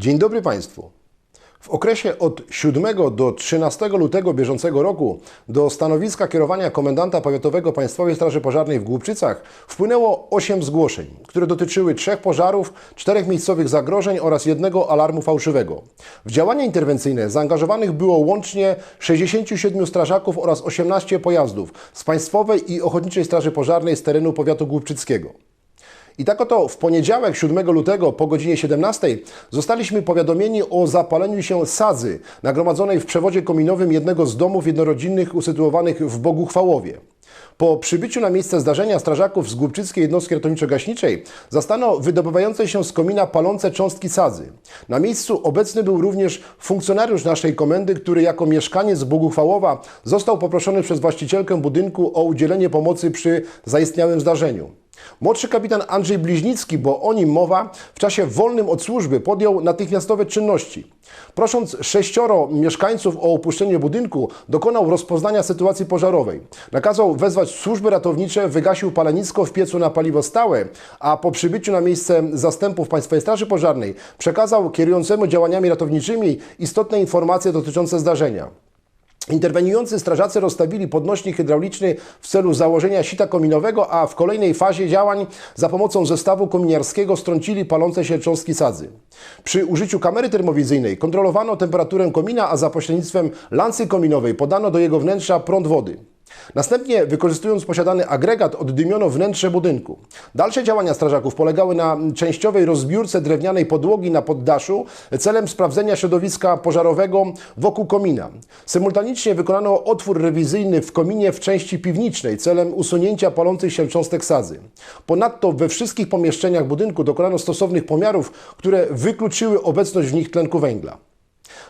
Dzień dobry Państwu. W okresie od 7 do 13 lutego bieżącego roku do stanowiska kierowania komendanta powiatowego Państwowej Straży Pożarnej w Głubczycach wpłynęło 8 zgłoszeń, które dotyczyły trzech pożarów, czterech miejscowych zagrożeń oraz jednego alarmu fałszywego. W działania interwencyjne zaangażowanych było łącznie 67 strażaków oraz 18 pojazdów z Państwowej i Ochotniczej Straży Pożarnej z terenu powiatu głubczyckiego. I tak oto w poniedziałek 7 lutego po godzinie 17 zostaliśmy powiadomieni o zapaleniu się sadzy nagromadzonej w przewodzie kominowym jednego z domów jednorodzinnych usytuowanych w Boguchwałowie. Po przybyciu na miejsce zdarzenia strażaków z Głubczyckiej Jednostki Ratowniczo-Gaśniczej zastano wydobywające się z komina palące cząstki sadzy. Na miejscu obecny był również funkcjonariusz naszej komendy, który jako mieszkaniec Boguchwałowa został poproszony przez właścicielkę budynku o udzielenie pomocy przy zaistniałym zdarzeniu. Młodszy kapitan Andrzej Bliźnicki, bo o nim mowa, w czasie wolnym od służby podjął natychmiastowe czynności. Prosząc sześcioro mieszkańców o opuszczenie budynku, dokonał rozpoznania sytuacji pożarowej. Nakazał wezwać służby ratownicze, wygasił palenisko w piecu na paliwo stałe, a po przybyciu na miejsce zastępów Państwowej Straży Pożarnej przekazał kierującemu działaniami ratowniczymi istotne informacje dotyczące zdarzenia. Interweniujący strażacy rozstawili podnośnik hydrauliczny w celu założenia sita kominowego, a w kolejnej fazie działań za pomocą zestawu kominiarskiego strącili palące się cząstki sadzy. Przy użyciu kamery termowizyjnej kontrolowano temperaturę komina, a za pośrednictwem lancy kominowej podano do jego wnętrza prąd wody. Następnie, wykorzystując posiadany agregat, oddymiono wnętrze budynku. Dalsze działania strażaków polegały na częściowej rozbiórce drewnianej podłogi na poddaszu celem sprawdzenia środowiska pożarowego wokół komina. Symultanicznie wykonano otwór rewizyjny w kominie w części piwniczej celem usunięcia palących się cząstek sadzy. Ponadto we wszystkich pomieszczeniach budynku dokonano stosownych pomiarów, które wykluczyły obecność w nich tlenku węgla.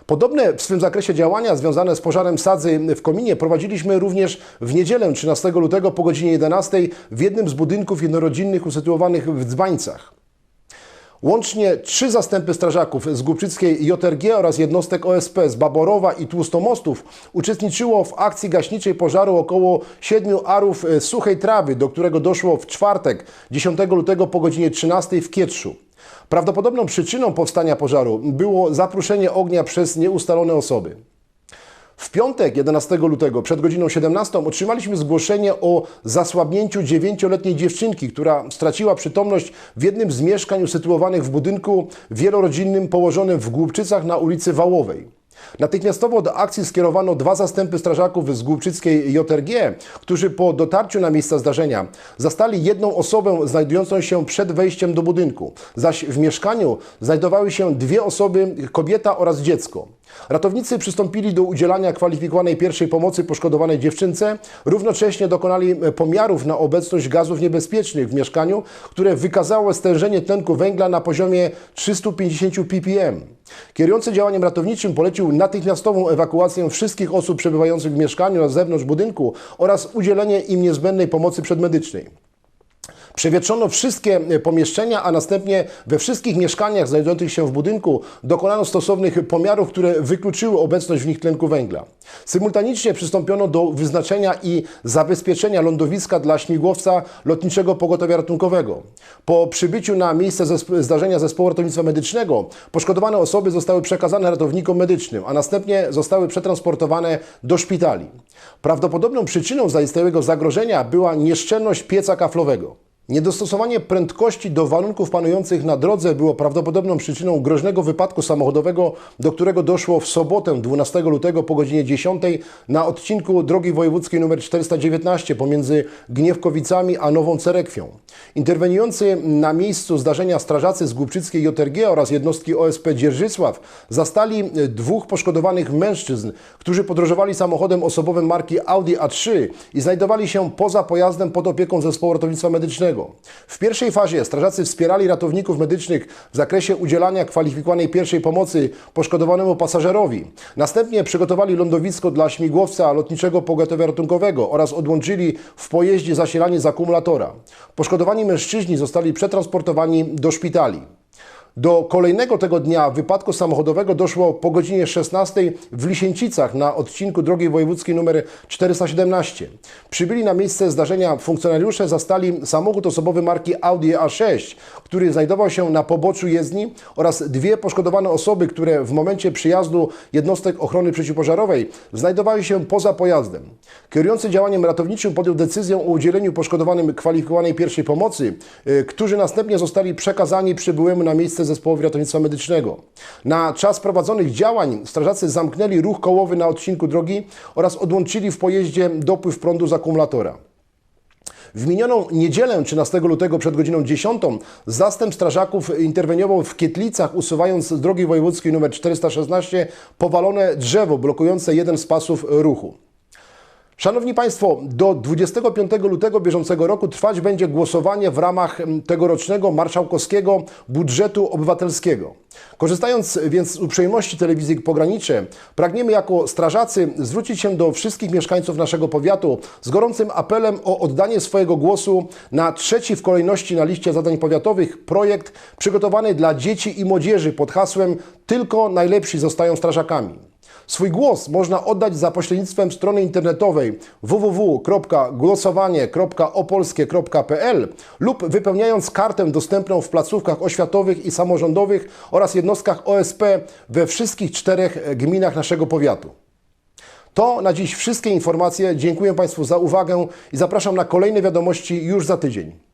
Podobne w swym zakresie działania związane z pożarem sadzy w kominie prowadziliśmy również w niedzielę 13 lutego po godzinie 11 w jednym z budynków jednorodzinnych usytuowanych w Dzbańcach. Łącznie trzy zastępy strażaków z Głubczyckiej JRG oraz jednostek OSP z Baborowa i Tłustomostów uczestniczyło w akcji gaśniczej pożaru około 7 arów suchej trawy, do którego doszło w czwartek 10 lutego po godzinie 13 w Kietrzu. Prawdopodobną przyczyną powstania pożaru było zapruszenie ognia przez nieustalone osoby. W piątek 11 lutego przed godziną 17 otrzymaliśmy zgłoszenie o zasłabnięciu dziewięcioletniej dziewczynki, która straciła przytomność w jednym z mieszkań usytuowanych w budynku wielorodzinnym położonym w Głubczycach na ulicy Wałowej. Natychmiastowo do akcji skierowano dwa zastępy strażaków z Głubczyckiej JRG, którzy po dotarciu na miejsce zdarzenia zastali jedną osobę znajdującą się przed wejściem do budynku, zaś w mieszkaniu znajdowały się dwie osoby, kobieta oraz dziecko. Ratownicy przystąpili do udzielania kwalifikowanej pierwszej pomocy poszkodowanej dziewczynce, równocześnie dokonali pomiarów na obecność gazów niebezpiecznych w mieszkaniu, które wykazało stężenie tlenku węgla na poziomie 350 ppm. Kierujący działaniem ratowniczym polecił natychmiastową ewakuację wszystkich osób przebywających w mieszkaniu na zewnątrz budynku oraz udzielenie im niezbędnej pomocy przedmedycznej. Przewietrzono wszystkie e, pomieszczenia, a następnie we wszystkich mieszkaniach znajdujących się w budynku dokonano stosownych pomiarów, które wykluczyły obecność w nich tlenku węgla. Symultanicznie przystąpiono do wyznaczenia i zabezpieczenia lądowiska dla śmigłowca lotniczego pogotowia ratunkowego. Po przybyciu na miejsce zdarzenia zespołu ratownictwa medycznego poszkodowane osoby zostały przekazane ratownikom medycznym, a następnie zostały przetransportowane do szpitali. Prawdopodobną przyczyną zaistniałego zagrożenia była nieszczelność pieca kaflowego. Niedostosowanie prędkości do warunków panujących na drodze było prawdopodobną przyczyną groźnego wypadku samochodowego, do którego doszło w sobotę 12 lutego po godzinie 10 na odcinku drogi wojewódzkiej nr 419 pomiędzy Gniewkowicami a Nową Cerekwią. Interweniujący na miejscu zdarzenia strażacy z Głubczyckiej JRG oraz jednostki OSP Dzierżysław zastali dwóch poszkodowanych mężczyzn, którzy podróżowali samochodem osobowym marki Audi A3 i znajdowali się poza pojazdem pod opieką zespołu ratownictwa medycznego. W pierwszej fazie strażacy wspierali ratowników medycznych w zakresie udzielania kwalifikowanej pierwszej pomocy poszkodowanemu pasażerowi. Następnie przygotowali lądowisko dla śmigłowca lotniczego pogotowia ratunkowego oraz odłączyli w pojeździe zasilanie z akumulatora. Poszkodowani mężczyźni zostali przetransportowani do szpitali. Do kolejnego tego dnia wypadku samochodowego doszło po godzinie 16 w Lisięcicach na odcinku drogi wojewódzkiej nr 417. Przybyli na miejsce zdarzenia funkcjonariusze zastali samochód osobowy marki Audi A6, który znajdował się na poboczu jezdni oraz dwie poszkodowane osoby, które w momencie przyjazdu jednostek ochrony przeciwpożarowej znajdowały się poza pojazdem. Kierujący działaniem ratowniczym podjął decyzję o udzieleniu poszkodowanym kwalifikowanej pierwszej pomocy, y, którzy następnie zostali przekazani przybyłemu na miejsce zespołowi ratownictwa medycznego. Na czas prowadzonych działań strażacy zamknęli ruch kołowy na odcinku drogi oraz odłączyli w pojeździe dopływ prądu z akumulatora. W minioną niedzielę 13 lutego przed godziną 10 zastęp strażaków interweniował w Kietlicach, usuwając z drogi wojewódzkiej nr 416 powalone drzewo blokujące jeden z pasów ruchu. Szanowni Państwo, do 25 lutego bieżącego roku trwać będzie głosowanie w ramach mm, tegorocznego marszałkowskiego budżetu obywatelskiego. Korzystając więc z uprzejmości telewizji Pogranicze, pragniemy jako strażacy zwrócić się do wszystkich mieszkańców naszego powiatu z gorącym apelem o oddanie swojego głosu na trzeci w kolejności na liście zadań powiatowych projekt przygotowany dla dzieci i młodzieży pod hasłem Tylko najlepsi zostają strażakami. Swój głos można oddać za pośrednictwem strony internetowej www.głosowanie.opolskie.pl lub wypełniając kartę dostępną w placówkach oświatowych i samorządowych oraz jednostkach OSP we wszystkich czterech gminach naszego powiatu. To na dziś wszystkie informacje. Dziękuję Państwu za uwagę i zapraszam na kolejne wiadomości już za tydzień.